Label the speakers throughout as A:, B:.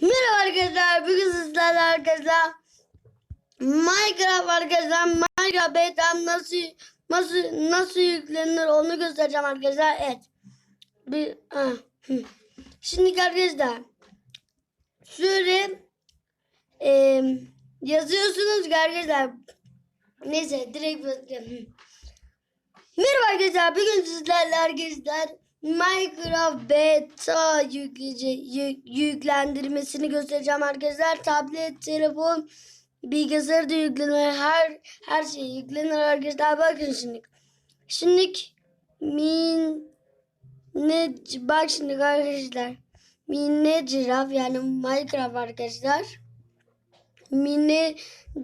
A: Merhaba arkadaşlar. Bugün sizlerle arkadaşlar Minecraft arkadaşlar Minecraft beta nasıl nasıl nasıl yüklenir onu göstereceğim arkadaşlar. Evet. Bir. Şimdi arkadaşlar şöyle e, yazıyorsunuz arkadaşlar. Neyse direkt. Merhaba arkadaşlar. Bugün sizlerle arkadaşlar Minecraft beta yükleyece, yük- yüklendirmesini göstereceğim arkadaşlar. Tablet, telefon, bilgisayar da yüklenir. Her her şey yüklenir arkadaşlar. Bakın şimdi. Şimdi min ne bak şimdi arkadaşlar. Mine ciraf yani Minecraft arkadaşlar. Mine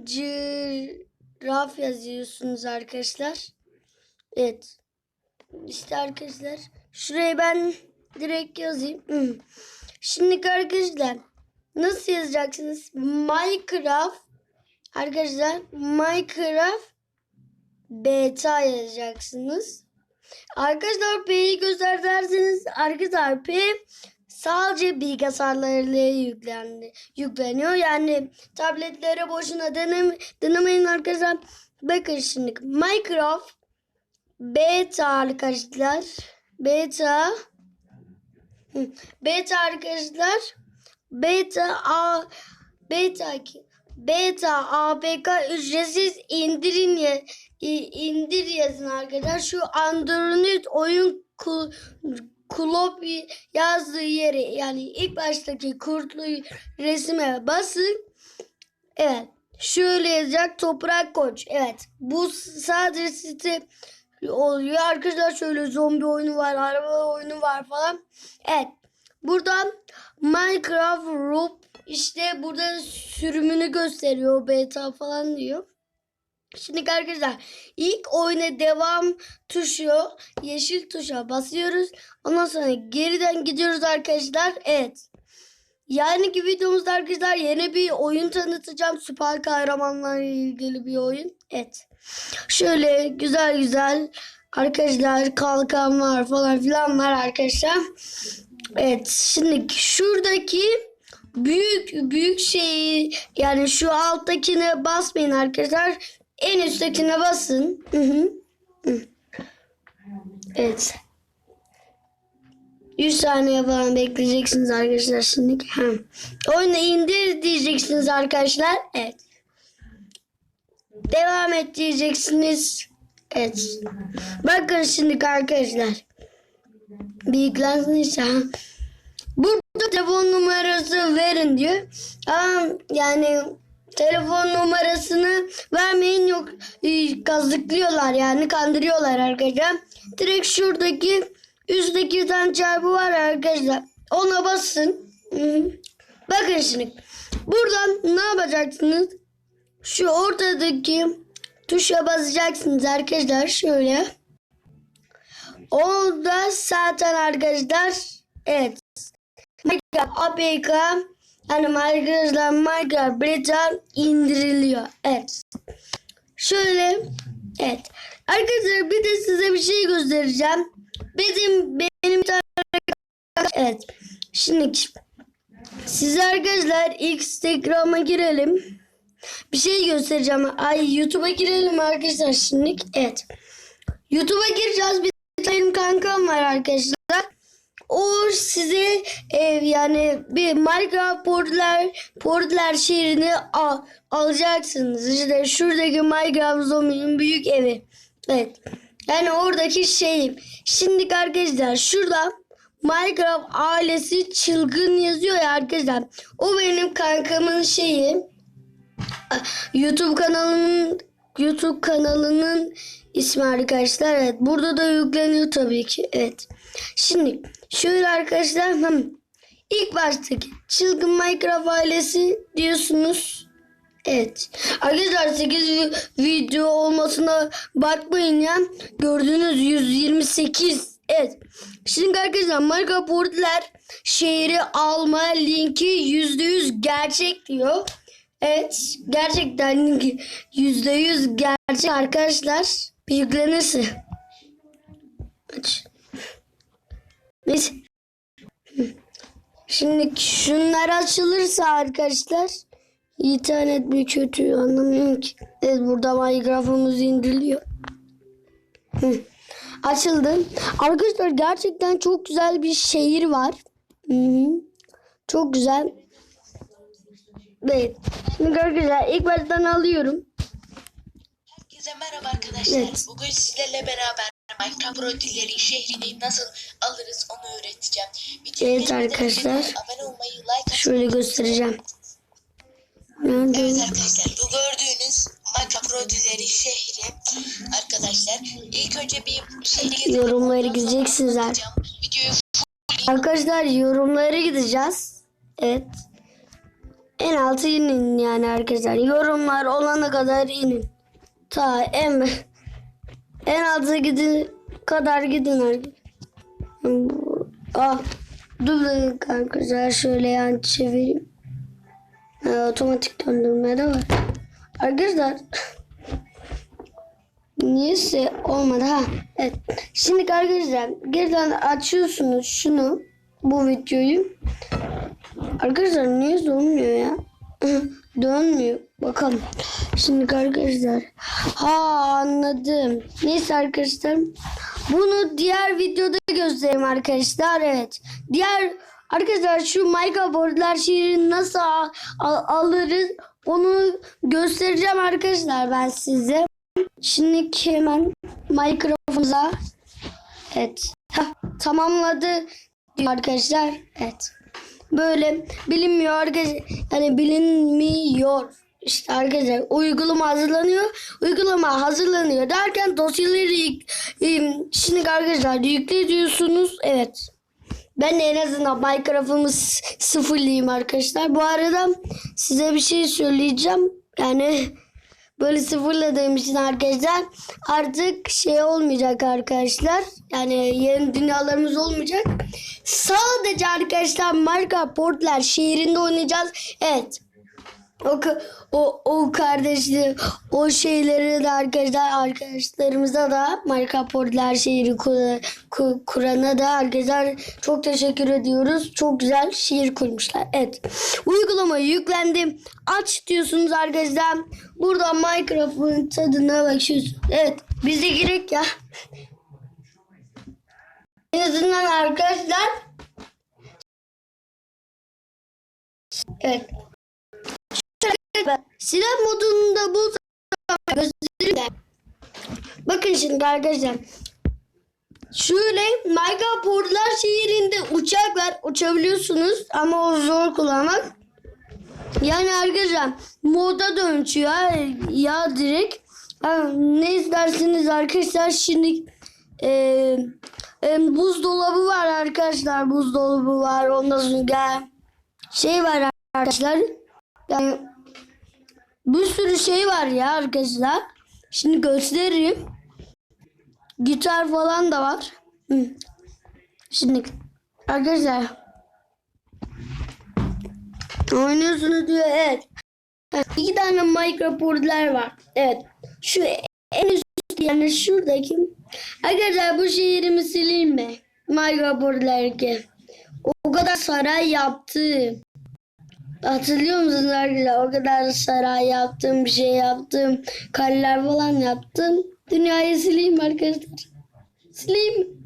A: ciraf yazıyorsunuz arkadaşlar. Evet. İşte arkadaşlar şuraya ben direkt yazayım. Hmm. Şimdi arkadaşlar nasıl yazacaksınız? Minecraft arkadaşlar Minecraft beta yazacaksınız. Arkadaşlar P'yi gösterseniz arkadaşlar P sadece bilgisayarlarıyla yüklendi, yükleniyor. Yani tabletlere boşuna denem, denemeyin arkadaşlar. Bakın şimdi Minecraft Beta arkadaşlar. Beta. Beta arkadaşlar. Beta A Beta Beta APK ücretsiz indirin ya, indir yazın arkadaşlar. Şu Android oyun kul, yazdığı yere yani ilk baştaki kurtlu resime basın. Evet. Şöyle yazacak Toprak Koç. Evet. Bu sadece site oluyor. Arkadaşlar şöyle zombi oyunu var, araba oyunu var falan. Evet. Buradan Minecraft Roop işte burada sürümünü gösteriyor. Beta falan diyor. Şimdi arkadaşlar ilk oyuna devam tuşu yeşil tuşa basıyoruz. Ondan sonra geriden gidiyoruz arkadaşlar. Evet. Yani ki videomuzda arkadaşlar yeni bir oyun tanıtacağım. Süper kahramanlarla ilgili bir oyun. Evet. Şöyle güzel güzel arkadaşlar kalkan var falan filan var arkadaşlar. Evet şimdi şuradaki büyük büyük şeyi yani şu alttakine basmayın arkadaşlar. En üsttekine basın. Evet. 100 saniye falan bekleyeceksiniz arkadaşlar şimdi. Oyunu indir diyeceksiniz arkadaşlar. Evet. Devam et diyeceksiniz. Evet. Bakın şimdi arkadaşlar. Ha. Burada telefon numarası verin diyor. Ama yani telefon numarasını vermeyin yok e, kazıklıyorlar yani kandırıyorlar arkadaşlar. Direkt şuradaki üstteki tane çarpı var arkadaşlar. Ona basın. Bakın şimdi. Buradan ne yapacaksınız? Şu ortadaki tuşa basacaksınız arkadaşlar şöyle. Orada zaten arkadaşlar evet. Minecraft APK yani Minecraft Minecraft Beta indiriliyor. Evet. Şöyle evet. Arkadaşlar bir de size bir şey göstereceğim. Bizim benim bir tane evet. Şimdi size arkadaşlar Instagram'a girelim. Bir şey göstereceğim. Ay YouTube'a girelim arkadaşlar şimdi. Evet. YouTube'a gireceğiz. Bir benim kankam var arkadaşlar. O size e, yani bir Minecraft portlar portlar şehrini al, alacaksınız. İşte şuradaki Minecraft zombinin büyük evi. Evet. Yani oradaki şeyim. Şimdi arkadaşlar şurada Minecraft ailesi çılgın yazıyor ya arkadaşlar. O benim kankamın şeyi. YouTube kanalının YouTube kanalının ismi arkadaşlar. Evet. Burada da yükleniyor tabii ki. Evet. Şimdi şöyle arkadaşlar hmm, ilk baştaki çılgın Minecraft ailesi diyorsunuz. Evet. Arkadaşlar 8 vi- video olmasına bakmayın ya. Gördüğünüz 128. Evet. Şimdi arkadaşlar Minecraft şehri alma linki %100 gerçek diyor. Evet. Gerçekten linki %100 gerçek arkadaşlar. Yüklenirse. Aç. Neyse. Şimdi şunlar açılırsa arkadaşlar internet mi kötü anlamıyorum ki. Evet burada Minecraft'ımız indiriliyor. Açıldı. Arkadaşlar gerçekten çok güzel bir şehir var. Hı hı. Çok güzel. Evet. Şimdi arkadaşlar ilk baştan alıyorum.
B: Herkese merhaba arkadaşlar.
A: Evet.
B: Bugün sizlerle beraber Minecraft Prodileri şehrini nasıl alırız onu öğreteceğim. Videoyu
A: Evet arkadaşlar.
B: Abone olmayı, like
A: Şöyle göstereceğim. Nerede?
B: Evet arkadaşlar bu gördüğünüz Minecraft Prodileri şehri arkadaşlar. İlk önce bir şehri
A: Yorumları gideceksiniz.
B: Videoyu
A: Arkadaşlar yorumlara gideceğiz. Evet. En altı inin yani arkadaşlar. Yorumlar olana kadar inin. Ta en en altı gidin kadar gidin arkadaşlar. Ah. Dur arkadaşlar şöyle yan çevireyim. Ha, otomatik döndürme de var. Arkadaşlar Niyeyse olmadı ha. Evet. Şimdi arkadaşlar geriden açıyorsunuz şunu bu videoyu. Arkadaşlar niye olmuyor ya? Dönmüyor. Bakalım. Şimdi arkadaşlar. Ha anladım. Neyse arkadaşlar. Bunu diğer videoda göstereyim arkadaşlar. Evet. Diğer arkadaşlar şu Minecraft boardlar şiirini nasıl al- al- alırız onu göstereceğim arkadaşlar ben size. Şimdi hemen Minecraft'ımıza evet Heh, tamamladı arkadaşlar. Evet. Böyle bilinmiyor arkadaşlar. Yani bilinmiyor. İşte arkadaşlar uygulama hazırlanıyor. Uygulama hazırlanıyor derken dosyaları yük, şimdi arkadaşlar yükle diyorsunuz. Evet. Ben en azından Minecraft'ımı sıfırlayayım arkadaşlar. Bu arada size bir şey söyleyeceğim. Yani böyle sıfırladığım için arkadaşlar artık şey olmayacak arkadaşlar. Yani yeni dünyalarımız olmayacak. Sadece arkadaşlar Minecraft Portlar şehrinde oynayacağız. Evet. O, o, o kardeşli o şeyleri de arkadaşlar arkadaşlarımıza da Minecraft Portlar ku- kurana da arkadaşlar çok teşekkür ediyoruz. Çok güzel şehir kurmuşlar. Evet. Uygulama yüklendi. Aç diyorsunuz arkadaşlar. Burada Minecraft'ın tadına bakıyorsunuz. Evet. Bize gerek ya. En azından arkadaşlar Evet. Silah modunda bu göstereyim. Bakın şimdi arkadaşlar. Şöyle Minecraft Portlar şehrinde uçak var. Uçabiliyorsunuz ama o zor kullanmak. Yani arkadaşlar moda dönüşüyor ya, direkt. Ne istersiniz arkadaşlar şimdi e, e, buzdolabı var arkadaşlar buzdolabı var ondan sonra şey var arkadaşlar yani bir sürü şey var ya arkadaşlar. Şimdi gösteririm. Gitar falan da var. Şimdi arkadaşlar oynuyorsunuz diyor evet. İki tane Minecraft'lar var. Evet. Şu en üst yani şuradaki. Arkadaşlar bu şehrimi sileyim mi? Minecraft'lar ki. O kadar saray yaptım. Hatırlıyor musunuz arkadaşlar? O kadar saray yaptım, bir şey yaptım. Kaleler falan yaptım. Dünyayı sileyim arkadaşlar. Sileyim.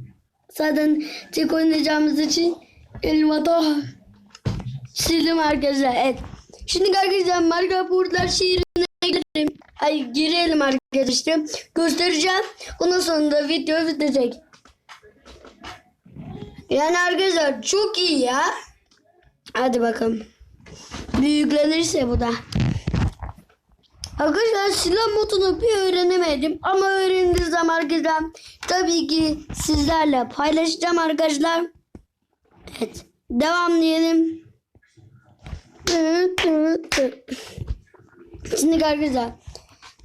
A: Zaten tek oynayacağımız için elmata sildim arkadaşlar. Evet. Şimdi arkadaşlar Minecraft Burtlar şehrine girelim. Ay girelim arkadaşlar. Göstereceğim. Ondan sonra da video bitecek. Yani arkadaşlar çok iyi ya. Hadi bakalım. Büyüklenirse bu da. Arkadaşlar silah modunu bir öğrenemedim ama öğrendiğim zaman arkadaşlar tabii ki sizlerle paylaşacağım arkadaşlar. Evet. Devam diyelim. Şimdi arkadaşlar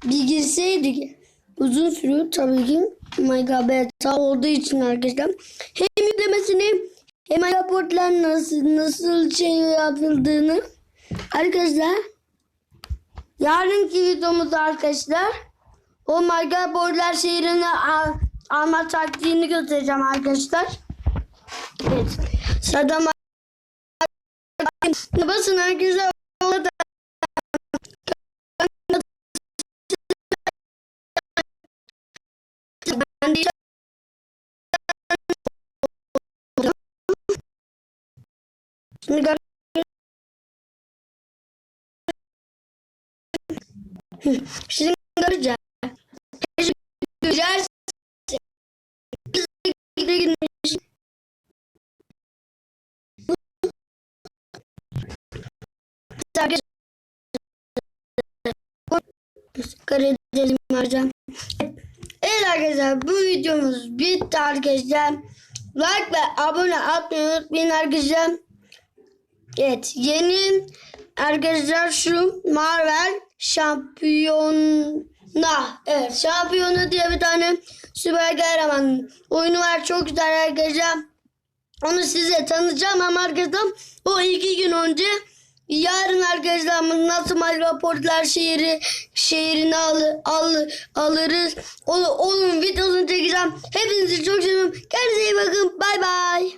A: bir girseydik uzun sürüyor tabii ki. Minecraft beta olduğu için arkadaşlar. Hem yüklemesini hem raportlar nasıl nasıl şey yapıldığını arkadaşlar yarınki videomuzda arkadaşlar o Minecraft boardlar şehrini al, alma taktiğini göstereceğim arkadaşlar. Evet. Sırada Basın. Orada ben de Şimdi gör- Hı, Şimdi göreceğiz. Göreceğiz. Biz de gitmiş. Karadeniz'im hocam. Evet arkadaşlar bu videomuz bitti arkadaşlar. Like ve abone atmayı unutmayın arkadaşlar. Evet yeni arkadaşlar şu Marvel Şampiyona. Evet Şampiyona diye bir tane süper kahraman oyunu var. Çok güzel arkadaşlar. Onu size tanıtacağım ama arkadaşlar o iki gün önce yarın arkadaşlar nasıl Malvaportlar şehri şehrini al, al, alırız. Onu, onun videosunu çekeceğim. Hepinizi çok seviyorum. Kendinize iyi bakın. Bay bay.